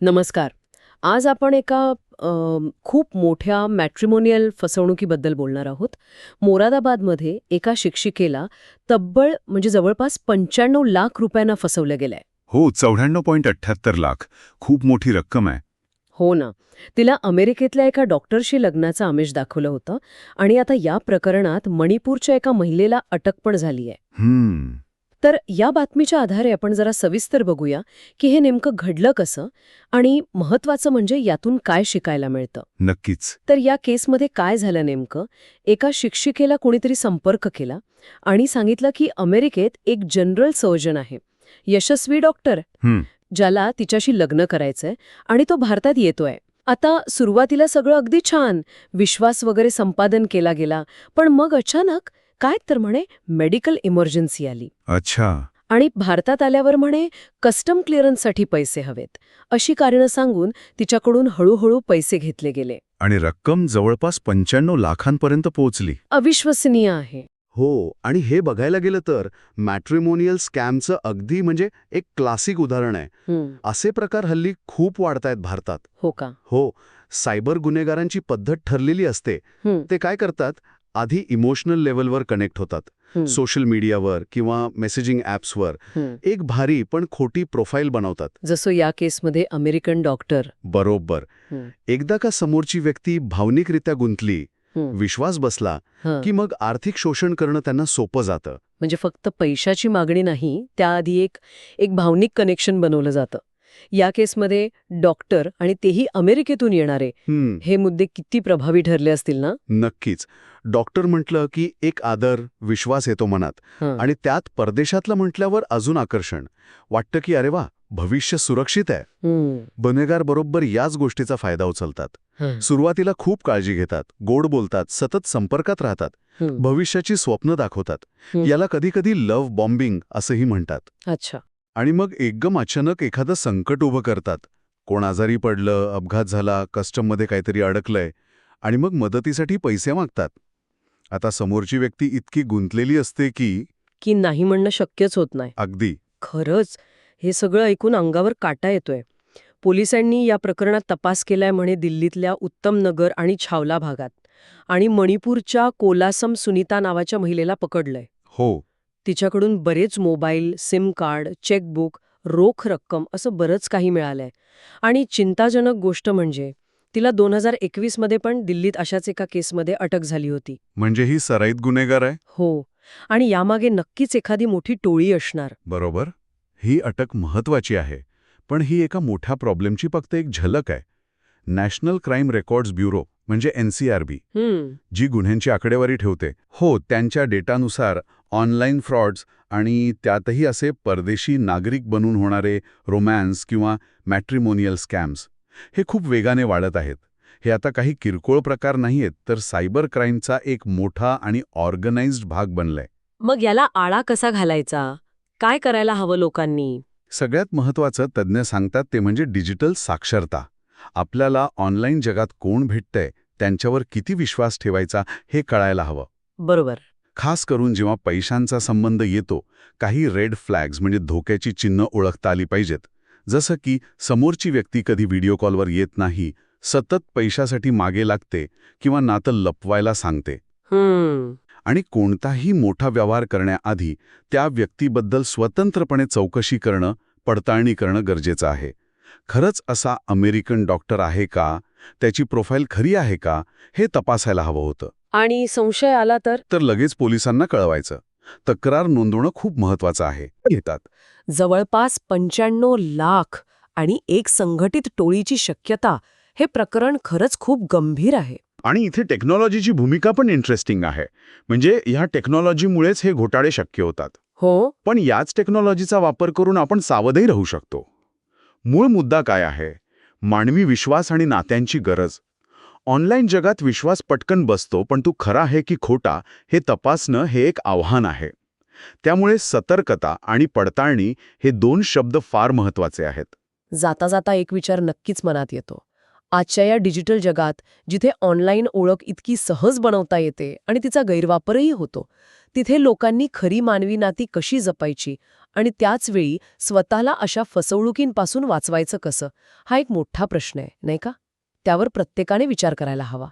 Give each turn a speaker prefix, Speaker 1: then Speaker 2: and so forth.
Speaker 1: नमस्कार. आज आपण एका खूप मोठ्या मॅट्रिमोनियल फसवणुकीबद्दल बोलणार आहोत. मोरादाबादमध्ये एका शिक्षिकेला तब्बल म्हणजे जवळपास पंच्याण्णव लाख रुपयांना फसवलं गेलंय.
Speaker 2: हो चौऱ्याण्णव पॉईंट अठ्ठ्याहत्तर लाख. खूप मोठी रक्कम आहे.
Speaker 1: हो ना. तिला अमेरिकेतल्या एका डॉक्टरशी लग्नाचं आमिष दाखवलं होतं आणि आता या प्रकरणात मणिपूरच्या एका महिलेला अटक पण झाली आहे.
Speaker 2: हम्म.
Speaker 1: तर या बातमीच्या आधारे आपण जरा सविस्तर बघूया की हे नेमकं घडलं कसं आणि महत्वाचं म्हणजे यातून काय शिकायला मिळतं.
Speaker 2: नक्कीच.
Speaker 1: तर या केसमध्ये काय झालं नेमकं? एका शिक्षिकेला कोणीतरी संपर्क केला आणि सांगितलं की अमेरिकेत एक जनरल सर्जन आहे यशस्वी डॉक्टर. ज्याला तिच्याशी लग्न करायचंय आणि तो भारतात येतोय. आता सुरुवातीला सगळं अगदी छान विश्वास वगैरे संपादन केला गेला पण मग अचानक काय तर म्हणे मेडिकल इमर्जन्सी आली.
Speaker 2: अच्छा.
Speaker 1: आणि भारतात आल्यावर म्हणे कस्टम क्लिअरन्ससाठी पैसे हवेत. अशी कारणं सांगून तिच्याकडून हळूहळू पैसे घेतले गेले.
Speaker 2: आणि रक्कम जवळपास पंच्याण्णव लाखांपर्यंत पोहोचली.
Speaker 1: अविश्वसनीय आहे.
Speaker 3: हो आणि हे बघायला गेलं तर मॅट्रिमोनियल स्कॅमचं अगदी म्हणजे एक क्लासिक उदाहरण आहे. असे प्रकार हल्ली खूप वाढतायत भारतात.
Speaker 1: हो का?
Speaker 3: हो सायबर गुन्हेगारांची पद्धत ठरलेली असते. ते काय करतात? आधी इमोशनल लेवलवर कनेक्ट होतात. सोशल मीडियावर किंवा मेसेजिंग ॲप्सवर
Speaker 1: हं.
Speaker 3: एक भारी पण खोटी प्रोफाईल बनवतात.
Speaker 1: जसं या केसमध्ये अमेरिकन डॉक्टर
Speaker 3: बरोबर. एकदा का समोरची व्यक्ती भावनिकरित्या गुंतली विश्वास बसला. की मग आर्थिक शोषण करणं त्यांना सोपं जातं.
Speaker 1: म्हणजे फक्त पैशाची मागणी नाही त्याआधी एक एक भावनिक कनेक्शन बनवलं जातं. या केसमध्ये डॉक्टर आणि तेही अमेरिकेतून येणारे
Speaker 3: हं,
Speaker 1: मुद्दे किती प्रभावी ठरले असतील ना?
Speaker 3: नक्कीच. डॉक्टर म्हटलं की एक आदर विश्वास येतो मनात आणि त्यात परदेशातलं म्हटल्यावर अजून आकर्षण. वाटतं की अरे वा भविष्य सुरक्षित आहे. गुन्हेगार बरोबर याच गोष्टीचा फायदा उचलतात. सुरुवातीला खूप काळजी घेतात गोड बोलतात सतत संपर्कात राहतात. भविष्याची स्वप्न दाखवतात. याला कधीकधी लव्ह बॉम्बिंग असंही म्हणतात.
Speaker 1: अच्छा.
Speaker 3: आणि मग एकदम अचानक एखादं संकट उभं करतात. कोण आजारी पडलं अपघात झाला कस्टममध्ये काहीतरी अडकलंय आणि मग मदतीसाठी पैसे मागतात. आता समोरची व्यक्ती इतकी गुंतलेली असते की
Speaker 1: की नाही म्हणणं शक्यच होत नाही.
Speaker 3: अगदी.
Speaker 1: खरंच हे सगळं ऐकून अंगावर काटा येतोय. पोलिसांनी या प्रकरणात तपास केलाय म्हणे दिल्लीतल्या उत्तम नगर आणि छावला भागात. आणि मणिपूरच्या कोलासम सुनीता नावाच्या महिलेला पकडलंय.
Speaker 3: हो.
Speaker 1: तिच्याकडून बरेच मोबाईल सिम कार्ड चेकबुक रोख रक्कम असं बरंच काही मिळालंय. आणि चिंताजनक गोष्ट म्हणजे तिला दोन हजार एकवीसमध्ये पण दिल्लीत अशाच एका केसमध्ये अटक झाली होती.
Speaker 2: म्हणजे ही सराईत गुन्हेगार आहे?
Speaker 1: हो. आणि यामागे नक्कीच एखादी मोठी टोळी असणार.
Speaker 2: बरोबर. ही अटक महत्वाची आहे. पण ही एका मोठ्या प्रॉब्लेमची फक्त एक झलक आहे. National crime records bureau NCRB NCRB जी गुन्ह्यांची आकडेवारी ठेवते. हो त्यांच्या डेटानुसार ऑनलाईन फ्रॉड्स आणि त्यातही असे परदेशी नागरिक बनून होणारे रोमॅन्स किंवा मॅट्रिमोनियल स्कॅम्स हे खूप वेगाने वाढत आहेत. हे आता काही किरकोळ प्रकार नाहीयेत तर सायबर क्राईमचा एक मोठा आणि ऑर्गनाइज्ड भाग बनलाय.
Speaker 1: मग याला आळा कसा घालायचा? काय करायला हवं लोकांनी?
Speaker 2: सगळ्यात महत्त्वाचं तज्ज्ञ सांगतात ते म्हणजे डिजिटल साक्षरता. आपल्याला ऑनलाईन जगात कोण भेटतंय त्यांच्यावर किती विश्वास ठेवायचा हे कळायला हवं.
Speaker 1: बरोबर.
Speaker 2: खास करून जेव्हा पैशांचा संबंध येतो काही रेड फ्लॅग्स म्हणजे धोक्याची चिन्ह ओळखता आली पाहिजेत. जसं की समोरची व्यक्ती कधी व्हिडिओ कॉलवर येत नाही सतत पैशासाठी मागे लागते किंवा नातं लपवायला सांगते. आणि कोणताही मोठा व्यवहार करण्याआधी त्या व्यक्तीबद्दल स्वतंत्रपणे चौकशी करणं पडताळणी करणं गरजेचं आहे. खरंच असा अमेरिकन डॉक्टर आहे का? त्याची प्रोफाईल खरी आहे का? हे तपासायला हवं होतं.
Speaker 1: आणि संशय आला तर?
Speaker 2: तर लगेच पोलिसांना कळवायचं. तक्रार नोंदवणं खूप महत्वाचं आहे. घेतात
Speaker 1: जवळपास पंच्याण्णव लाख आणि एक संघटित टोळीची शक्यता हे प्रकरण खरंच खूप गंभीर आहे.
Speaker 2: आणि इथे टेक्नॉलॉजीची भूमिका पण इंटरेस्टिंग आहे. म्हणजे ह्या टेक्नॉलॉजीमुळेच हे घोटाळे शक्य होतात.
Speaker 1: हो.
Speaker 2: पण याच टेक्नॉलॉजीचा वापर करून आपण सावधही राहू शकतो. मूळ मुद्दा काय आहे? मानवी विश्वास आणि नात्यांची गरज. ऑनलाईन जगात विश्वास पटकन बसतो पण तू खरा आहे की खोटा हे तपासणं हे एक आव्हान आहे. त्यामुळे सतर्कता आणि पडताळणी हे दोन शब्द फार महत्त्वाचे आहेत.
Speaker 1: जाता जाता एक विचार नक्कीच मनात येतो. आजच्या या डिजिटल जगात जिथे ऑनलाईन ओळख इतकी सहज बनवता येते आणि तिचा गैरवापरही होतो तिथे लोकांनी खरी मानवी नाती कशी जपायची आणि त्याचवेळी स्वतःला अशा फसवणुकींपासून वाचवायचं कसं? हा एक मोठा प्रश्न आहे नाही का? त्यावर प्रत्येकाने विचार करायला हवा.